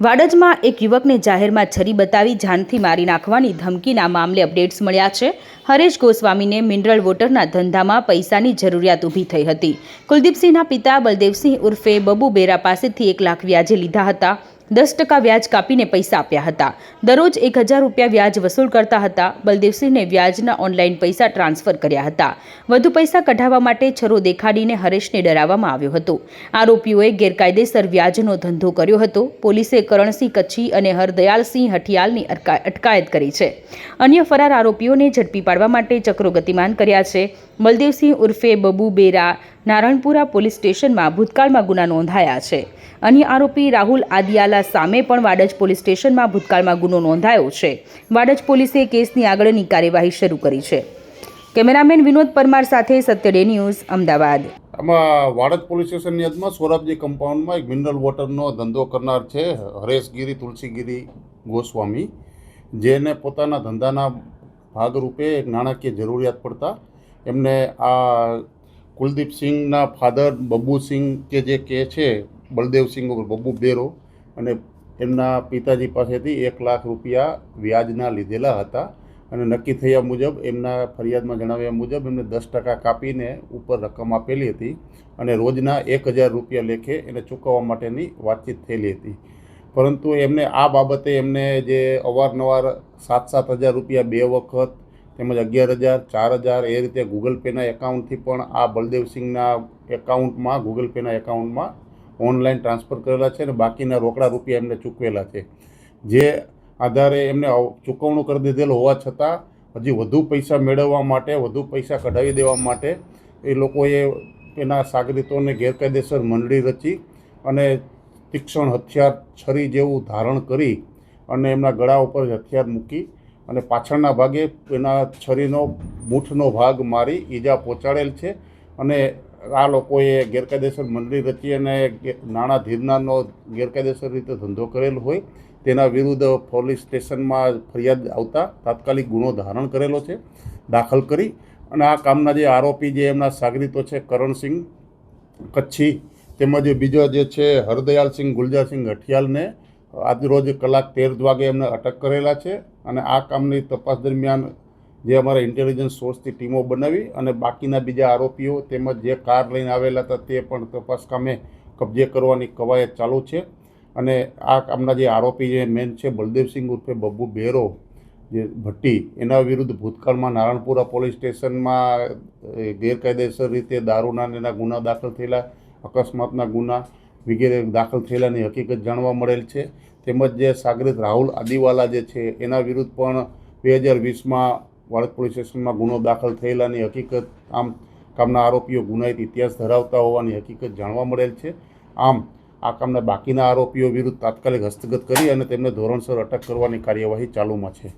વાડજમાં એક યુવકને જાહેરમાં છરી બતાવી જાનથી મારી નાખવાની ધમકીના મામલે અપડેટ્સ મળ્યા છે. હરેશ ગોસ્વામીને મિનરલ વોટરના ધંધામાં પૈસાની જરૂરિયાત ઊભી થઈ હતી. કુલદીપસિંહના પિતા બલદેવસિંહ ઉર્ફે બબુ બેરા પાસેથી એક લાખ વ્યાજે લીધા હતા. દસ ટકા વ્યાજ કાપીને પૈસા આપ્યા હતા. દરરોજ એક હજાર રૂપિયા વ્યાજ વસૂલ કરતા હતા. બલદેવસિંહને વ્યાજના ઓનલાઈન પૈસા ટ્રાન્સફર કર્યા હતા. વધુ પૈસા કઢાવવા માટે છરો દેખાડીને હરેશને ડરાવવામાં આવ્યો હતો. આરોપીઓએ ગેરકાયદેસર વ્યાજનો ધંધો કર્યો હતો. પોલીસે કરણસિંહ કચ્છી અને હરદયાલસિંહ હઠિયાલની અટકાયત કરી છે. અન્ય ફરાર આરોપીઓને ઝડપી પાડવા માટે ચક્રો ગતિમાન કર્યા છે. બલદેવસિંહ ઉર્ફે બબુ બેરા નારણપુરા પોલીસ સ્ટેશનમાં ભૂતકાળમાં ગુના નોંધાયા છે. અન્ય આરોપી રાહુલ આદિયાલા સામે પણ વાડજ પોલીસ સ્ટેશનમાં ભૂતકાળમાં ગુનો નોંધાયો છે. વાડજ પોલીસે કેસની આગળની કાર્યવાહી શરૂ કરી છે. કેમેરામેન વિનોદ પરમાર સાથે સત્ય ડે ન્યૂઝ, અમદાવાદ. આમાં વાડજ પોલીસ સ્ટેશનની હદમાં સોરાબજી કમ્પાઉન્ડમાં એક મિનરલ વોટરનો ધંધો કરનાર છે હરેશગીરી તુલસીગીરી ગોસ્વામી. જેને પોતાના ધંધાના ભાગરૂપે એક નાણાકીય જરૂરિયાત પડતા એમને આ કુલદીપસિંહના ફાધર બબ્બુસિંહ કે જે કહે છે બલદેવસિંહ ઉર્ફ બબ્બુ બેરો, અને એમના પિતાજી પાસેથી એક લાખ રૂપિયા વ્યાજના લીધેલા હતા. અને નક્કી થયા મુજબ, એમના ફરિયાદમાં જણાવ્યા મુજબ, એમને દસ ટકા કાપીને ઉપર રકમ આપેલી હતી અને રોજના એક હજાર રૂપિયા લેખે એને ચૂકવવા માટેની વાતચીત થયેલી હતી. પરંતુ એમને આ બાબતે એમને જે અવારનવાર સાત સાત હજાર રૂપિયા બે વખત તેમજ અગિયાર હજાર, ચાર હજાર એ રીતે ગૂગલ પેના એકાઉન્ટથી પણ આ બલદેવસિંહના એકાઉન્ટમાં ગૂગલ પેના એકાઉન્ટમાં ઓનલાઈન ટ્રાન્સફર કરેલા છે અને બાકીના રોકડા રૂપિયા એમને ચૂકવેલા છે. જે આધારે એમને ચૂકવણું કરી દીધેલું હોવા છતાં હજી વધુ પૈસા મેળવવા માટે, વધુ પૈસા કઢાવી દેવા માટે એ લોકોએ એના સાગરીતોને ગેરકાયદેસર મંડળી રચી અને તીક્ષ્ણ હથિયાર છરી જેવું ધારણ કરી અને એમના ગળા ઉપર હથિયાર મૂકી અને પાછળના ભાગે એના છરીનો, મૂઠનો ભાગ મારી ઈજા પહોંચાડેલ છે. અને આ લોકોએ ગેરકાયદેસર મંડળી રચી અને નાણાં ધીરનારનો ગેરકાયદેસર રીતે ધંધો કરેલ હોય, તેના વિરુદ્ધ પોલીસ સ્ટેશનમાં ફરિયાદ આવતા તાત્કાલિક ગુનો ધારણ કરેલો છે, દાખલ કરી. અને આ કામના જે આરોપી જે એમના સાગરીતો છે, કરણસિંહ કચ્છી, તેમજ બીજો જે છે, હરદયાલસિંહ ગુલજારસિંહ હઠિયાલને આજરોજ કલાક તેર વાગે એમને અટક કરેલા છે અને આ કામની તપાસ દરમિયાન જે અમારા ઇન્ટેલિજન્સ સોર્સથી ટીમો બનાવી અને બાકીના બીજા આરોપીઓ તેમજ જે કાર લઈને આવેલા હતા તે પણ તપાસ કામે કબજે કરવાની કવાયત ચાલુ છે. અને આ કામના જે આરોપી જે મેન છે બલદેવસિંહ ઉર્ફે બબ્બુ બેરો જે ભટ્ટી, એના વિરુદ્ધ ભૂતકાળમાં નારણપુરા પોલીસ સ્ટેશનમાં ગેરકાયદેસર રીતે દારૂના એના ગુના દાખલ થયેલા, અકસ્માતના ગુના વગેરે દાખલ થયેલાની હકીકત જાણવા મળેલ છે. તેમજ જે સાગરિત રાહુલ આદિવાલા જે છે, એના વિરુદ્ધ પણ બે હજાર વીસમાં વાળદ પોલીસ સ્ટેશનમાં ગુનો દાખલ થયેલાની હકીકત, આમ કામના આરોપીઓ ગુનાહિત ઇતિહાસ ધરાવતા હોવાની હકીકત જાણવા મળેલ છે. આમ, આ કામના બાકીના આરોપીઓ વિરુદ્ધ તાત્કાલિક હસ્તગત કરી અને તેમને ધોરણસર અટક કરવાની કાર્યવાહી ચાલુમાં છે.